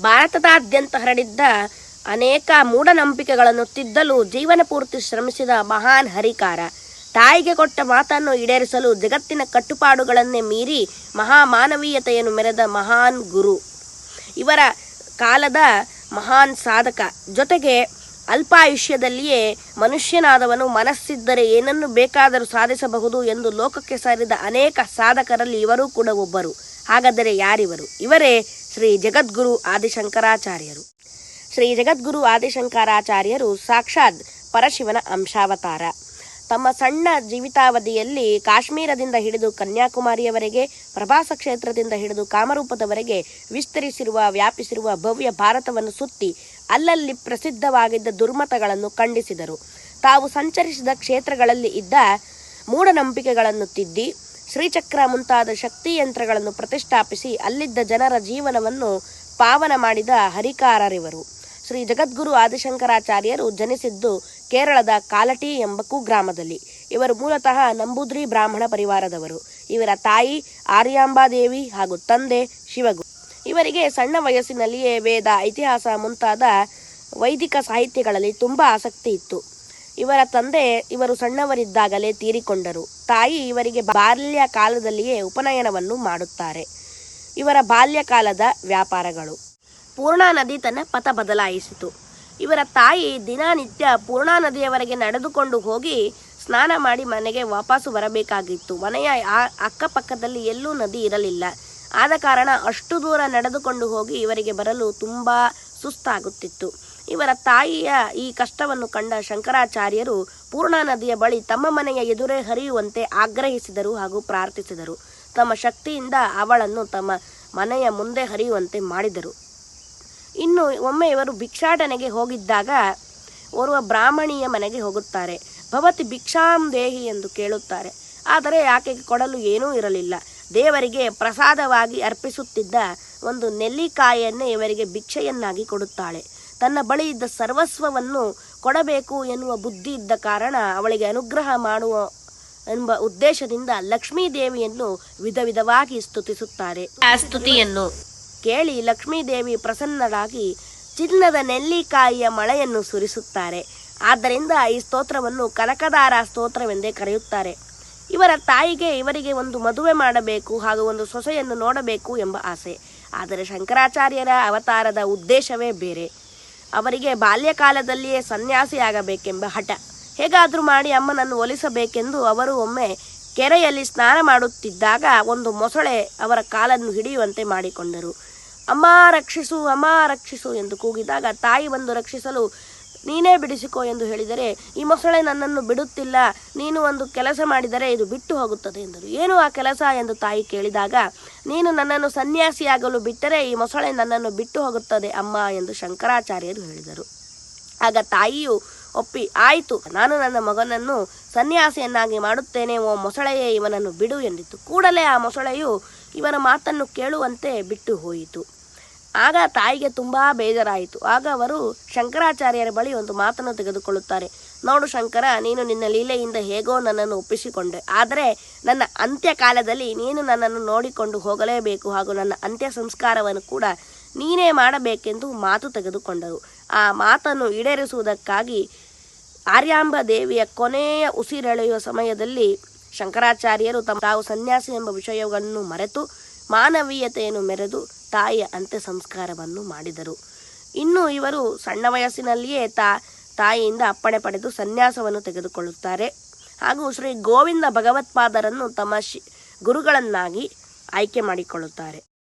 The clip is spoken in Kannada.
ಭಾರತದಾದ್ಯಂತ ಹರಡಿದ್ದ ಅನೇಕ ಮೂಢನಂಬಿಕೆಗಳನ್ನು ತಿದ್ದಲು ಜೀವನ ಪೂರ್ತಿ ಶ್ರಮಿಸಿದ ಮಹಾನ್ ಹರಿಕಾರ. ತಾಯಿಗೆ ಕೊಟ್ಟ ಮಾತನ್ನು ಈಡೇರಿಸಲು ಜಗತ್ತಿನ ಕಟ್ಟುಪಾಡುಗಳನ್ನೇ ಮೀರಿ ಮಹಾಮಾನವೀಯತೆಯನ್ನು ಮೆರೆದ ಮಹಾನ್ ಗುರು. ಇವರ ಕಾಲದ ಮಹಾನ್ ಸಾಧಕ. ಜೊತೆಗೆ ಅಲ್ಪಾಯುಷ್ಯದಲ್ಲಿಯೇ ಮನುಷ್ಯನಾದವನು ಮನಸ್ಸಿದ್ದರೆ ಏನನ್ನು ಬೇಕಾದರೂ ಸಾಧಿಸಬಹುದು ಎಂದು ಲೋಕಕ್ಕೆ ಸಾರಿದ ಅನೇಕ ಸಾಧಕರಲ್ಲಿ ಇವರೂ ಕೂಡ ಒಬ್ಬರು. ಹಾಗಾದರೆ ಯಾರಿವರು? ಇವರೇ ಶ್ರೀ ಜಗದ್ಗುರು ಆದಿಶಂಕರಾಚಾರ್ಯರು. ಶ್ರೀ ಜಗದ್ಗುರು ಆದಿಶಂಕರಾಚಾರ್ಯರು ಸಾಕ್ಷಾತ್ ಪರಶಿವನ ಅಂಶಾವತಾರ. ತಮ್ಮ ಸಣ್ಣ ಜೀವಿತಾವಧಿಯಲ್ಲಿ ಕಾಶ್ಮೀರದಿಂದ ಹಿಡಿದು ಕನ್ಯಾಕುಮಾರಿಯವರೆಗೆ ಪ್ರಭಾಸ ಕ್ಷೇತ್ರದಿಂದ ಹಿಡಿದು ಕಾಮರೂಪದವರೆಗೆ ವಿಸ್ತರಿಸಿರುವ, ವ್ಯಾಪಿಸಿರುವ ಭವ್ಯ ಭಾರತವನ್ನು ಸುತ್ತಿ ಅಲ್ಲಲ್ಲಿ ಪ್ರಸಿದ್ಧವಾಗಿದ್ದ ದುರ್ಮತಗಳನ್ನು ಖಂಡಿಸಿದರು. ತಾವು ಸಂಚರಿಸಿದ ಕ್ಷೇತ್ರಗಳಲ್ಲಿ ಇದ್ದ ಮೂಢನಂಬಿಕೆಗಳನ್ನು ತಿದ್ದಿ, ಶ್ರೀಚಕ್ರ ಮುಂತಾದ ಶಕ್ತಿ ಯಂತ್ರಗಳನ್ನು ಪ್ರತಿಷ್ಠಾಪಿಸಿ ಅಲ್ಲಿದ್ದ ಜನರ ಜೀವನವನ್ನು ಪಾವನ ಮಾಡಿದ ಹರಿಕಾರರಿವರು. ಶ್ರೀ ಜಗದ್ಗುರು ಆದಿಶಂಕರಾಚಾರ್ಯರು ಜನಿಸಿದ್ದು ಕೇರಳದ ಕಾಲಟಿ ಎಂಬ ಕುಗ್ರಾಮದಲ್ಲಿ ಇವರು ಮೂಲತಃ ನಂಬೂದ್ರಿ ಬ್ರಾಹ್ಮಣ ಪರಿವಾರದವರು. ಇವರ ತಾಯಿ ಆರ್ಯಾಂಬಾದೇವಿ ಹಾಗೂ ತಂದೆ ಶಿವಗು ಇವರಿಗೆ ಸಣ್ಣ ವಯಸ್ಸಿನಲ್ಲಿಯೇ ವೇದ ಇತಿಹಾಸ ಮುಂತಾದ ವೈದಿಕ ಸಾಹಿತ್ಯಗಳಲ್ಲಿ ತುಂಬ ಆಸಕ್ತಿ ಇತ್ತು. ಇವರ ತಂದೆ ಇವರು ಸಣ್ಣವರಿದ್ದಾಗಲೇ ತೀರಿಕೊಂಡರು. ತಾಯಿ ಇವರಿಗೆ ಬಾಲ್ಯ ಕಾಲದಲ್ಲಿಯೇ ಉಪನಯನವನ್ನು ಮಾಡುತ್ತಾರೆ. ಇವರ ಬಾಲ್ಯಕಾಲದ ವ್ಯಾಪಾರಗಳು. ಪೂರ್ಣಾ ನದಿ ತನ್ನ ಪಥ ಬದಲಾಯಿಸಿತು. ಇವರ ತಾಯಿ ದಿನನಿತ್ಯ ಪೂರ್ಣಾ ನದಿಯವರೆಗೆ ನಡೆದುಕೊಂಡು ಹೋಗಿ ಸ್ನಾನ ಮಾಡಿ ಮನೆಗೆ ವಾಪಸ್ಸು ಬರಬೇಕಾಗಿತ್ತು. ಮನೆಯ ಅಕ್ಕಪಕ್ಕದಲ್ಲಿ ಎಲ್ಲೂ ನದಿ ಇರಲಿಲ್ಲ. ಆದ ಕಾರಣ ಅಷ್ಟು ದೂರ ನಡೆದುಕೊಂಡು ಹೋಗಿ ಇವರಿಗೆ ಬರಲು ತುಂಬ ಸುಸ್ತಾಗುತ್ತಿತ್ತು. ಇವರ ತಾಯಿಯ ಈ ಕಷ್ಟವನ್ನು ಕಂಡ ಶಂಕರಾಚಾರ್ಯರು ಪೂರ್ಣಾ ನದಿಯ ಬಳಿ ತಮ್ಮ ಮನೆಯ ಎದುರೇ ಹರಿಯುವಂತೆ ಆಗ್ರಹಿಸಿದರು ಹಾಗೂ ಪ್ರಾರ್ಥಿಸಿದರು. ತಮ್ಮ ಶಕ್ತಿಯಿಂದ ಅವಳನ್ನು ತಮ್ಮ ಮನೆಯ ಮುಂದೆ ಹರಿಯುವಂತೆ ಮಾಡಿದರು. ಇನ್ನು ಒಮ್ಮೆ ಇವರು ಭಿಕ್ಷಾಟನೆಗೆ ಹೋಗಿದ್ದಾಗ ಓರ್ವ ಬ್ರಾಹ್ಮಣಿಯ ಮನೆಗೆ ಹೋಗುತ್ತಾರೆ. ಭವತಿ ಭಿಕ್ಷಾಂ ದೇಹಿ ಎಂದು ಕೇಳುತ್ತಾರೆ. ಆದರೆ ಆಕೆಗೆ ಕೊಡಲು ಏನೂ ಇರಲಿಲ್ಲ. ದೇವರಿಗೆ ಪ್ರಸಾದವಾಗಿ ಅರ್ಪಿಸುತ್ತಿದ್ದ ಒಂದು ನೆಲ್ಲಿಕಾಯಿಯನ್ನೇ ಇವರಿಗೆ ಭಿಕ್ಷೆಯನ್ನಾಗಿ ಕೊಡುತ್ತಾಳೆ. ತನ್ನ ಬಳಿ ಇದ್ದ ಸರ್ವಸ್ವವನ್ನು ಕೊಡಬೇಕು ಎನ್ನುವ ಬುದ್ಧಿ ಇದ್ದ ಕಾರಣ ಅವಳಿಗೆ ಅನುಗ್ರಹ ಮಾಡುವ ಎಂಬ ಉದ್ದೇಶದಿಂದ ಲಕ್ಷ್ಮೀ ದೇವಿಯನ್ನು ವಿಧ ವಿಧವಾಗಿ ಸ್ತುತಿಸುತ್ತಾರೆ. ಆ ಸ್ತುತಿಯನ್ನು ಕೇಳಿ ಲಕ್ಷ್ಮೀದೇವಿ ಪ್ರಸನ್ನರಾಗಿ ಚಿನ್ನದ ನೆಲ್ಲಿಕಾಯಿಯ ಮಳೆಯನ್ನು ಸುರಿಸುತ್ತಾರೆ. ಆದ್ದರಿಂದ ಈ ಸ್ತೋತ್ರವನ್ನು ಕನಕದಾರ ಸ್ತೋತ್ರವೆಂದೇ ಕರೆಯುತ್ತಾರೆ. ಇವರ ತಾಯಿಗೆ ಇವರಿಗೆ ಒಂದು ಮದುವೆ ಮಾಡಬೇಕು ಹಾಗೂ ಒಂದು ಸೊಸೆಯನ್ನು ನೋಡಬೇಕು ಎಂಬ ಆಸೆ. ಆದರೆ ಶಂಕರಾಚಾರ್ಯರ ಅವತಾರದ ಉದ್ದೇಶವೇ ಬೇರೆ. ಅವರಿಗೆ ಬಾಲ್ಯಕಾಲದಲ್ಲಿಯೇ ಸನ್ಯಾಸಿಯಾಗಬೇಕೆಂಬ ಹಠ. ಹೇಗಾದರೂ ಮಾಡಿ ಅಮ್ಮನನ್ನು ಒಲಿಸಬೇಕೆಂದು ಅವರು ಒಮ್ಮೆ ಕೆರೆಯಲ್ಲಿ ಸ್ನಾನ ಮಾಡುತ್ತಿದ್ದಾಗ ಒಂದು ಮೊಸಳೆ ಅವರ ಕಾಲನ್ನು ಹಿಡಿಯುವಂತೆ ಮಾಡಿಕೊಂಡರು. ಅಮ್ಮ ರಕ್ಷಿಸು ಅಮ್ಮ ರಕ್ಷಿಸು ಎಂದು ಕೂಗಿದಾಗ ತಾಯಿ ಬಂದು ರಕ್ಷಿಸಲು ನೀನೇ ಬಿಡಿಸಿಕೋ ಎಂದು ಹೇಳಿದರೆ, ಈ ಮೊಸಳೆ ನನ್ನನ್ನು ಬಿಡುತ್ತಿಲ್ಲ. ನೀನು ಒಂದು ಕೆಲಸ ಮಾಡಿದರೆ ಇದು ಬಿಟ್ಟು ಹೋಗುತ್ತದೆ ಎಂದರು. ಏನು ಆ ಕೆಲಸ? ಎಂದು ತಾಯಿ ಕೇಳಿದಾಗ, ನೀನು ನನ್ನನ್ನು ಸನ್ಯಾಸಿಯಾಗಲು ಬಿಟ್ಟರೆ ಈ ಮೊಸಳೆ ನನ್ನನ್ನು ಬಿಟ್ಟು ಹೋಗುತ್ತದೆ ಅಮ್ಮ ಎಂದು ಶಂಕರಾಚಾರ್ಯರು ಹೇಳಿದರು. ಆಗ ತಾಯಿಯು ಒಪ್ಪಿ, ಆಯಿತು, ನಾನು ನನ್ನ ಮಗನನ್ನು ಸನ್ಯಾಸಿಯನ್ನಾಗಿ ಮಾಡುತ್ತೇನೆ. ಓ ಮೊಸಳೆಯೇ, ಇವನನ್ನು ಬಿಡು ಎಂದಿತು ಕೂಡಲೇ ಆ ಮೊಸಳೆಯು ಇವನ ಮಾತನ್ನು ಕೇಳುವಂತೆ ಬಿಟ್ಟು ಹೋಯಿತು. ಆಗ ತಾಯಿಗೆ ತುಂಬ ಬೇಜಾರಾಯಿತು. ಆಗ ಅವರು ಶಂಕರಾಚಾರ್ಯರ ಬಳಿ ಒಂದು ಮಾತನ್ನು ತೆಗೆದುಕೊಳ್ಳುತ್ತಾರೆ. ನೋಡು ಶಂಕರ, ನೀನು ನಿನ್ನ ಲೀಲೆಯಿಂದ ಹೇಗೋ ನನ್ನನ್ನು ಒಪ್ಪಿಸಿಕೊಂಡೆ. ಆದರೆ ನನ್ನ ಅಂತ್ಯಕಾಲದಲ್ಲಿ ನೀನು ನನ್ನನ್ನು ನೋಡಿಕೊಂಡು ಹೋಗಲೇಬೇಕು ಹಾಗೂ ನನ್ನ ಅಂತ್ಯ ಸಂಸ್ಕಾರವನ್ನು ಕೂಡ ನೀನೇ ಮಾಡಬೇಕೆಂದು ಮಾತು ತೆಗೆದುಕೊಂಡರು. ಆ ಮಾತನ್ನು ಈಡೇರಿಸುವುದಕ್ಕಾಗಿ ಆರ್ಯಾಂಬ ದೇವಿಯ ಕೊನೆಯ ಉಸಿರೆಳೆಯುವ ಸಮಯದಲ್ಲಿ ಶಂಕರಾಚಾರ್ಯರು ತಮ್ಮ ತಾವು ಸನ್ಯಾಸಿ ಎಂಬ ವಿಷಯವನ್ನು ಮರೆತು ಮಾನವೀಯತೆಯನ್ನು ಮೆರೆದು ತಾಯಿಯ ಅಂತ್ಯ ಸಂಸ್ಕಾರವನ್ನು ಮಾಡಿದರು. ಇನ್ನು ಇವರು ಸಣ್ಣ ವಯಸ್ಸಿನಲ್ಲಿಯೇ ತಾ, ತಾಯಿಯಿಂದ ಅಪ್ಪಣೆ ಪಡೆದು ಸನ್ಯಾಸವನ್ನು ತೆಗೆದುಕೊಳ್ಳುತ್ತಾರೆ. ಹಾಗೂ ಶ್ರೀ ಗೋವಿಂದ ಭಗವತ್ಪಾದರನ್ನು ತಮ್ಮ ಶಿ, ಗುರುಗಳನ್ನಾಗಿ ಆಯ್ಕೆ ಮಾಡಿಕೊಳ್ಳುತ್ತಾರೆ.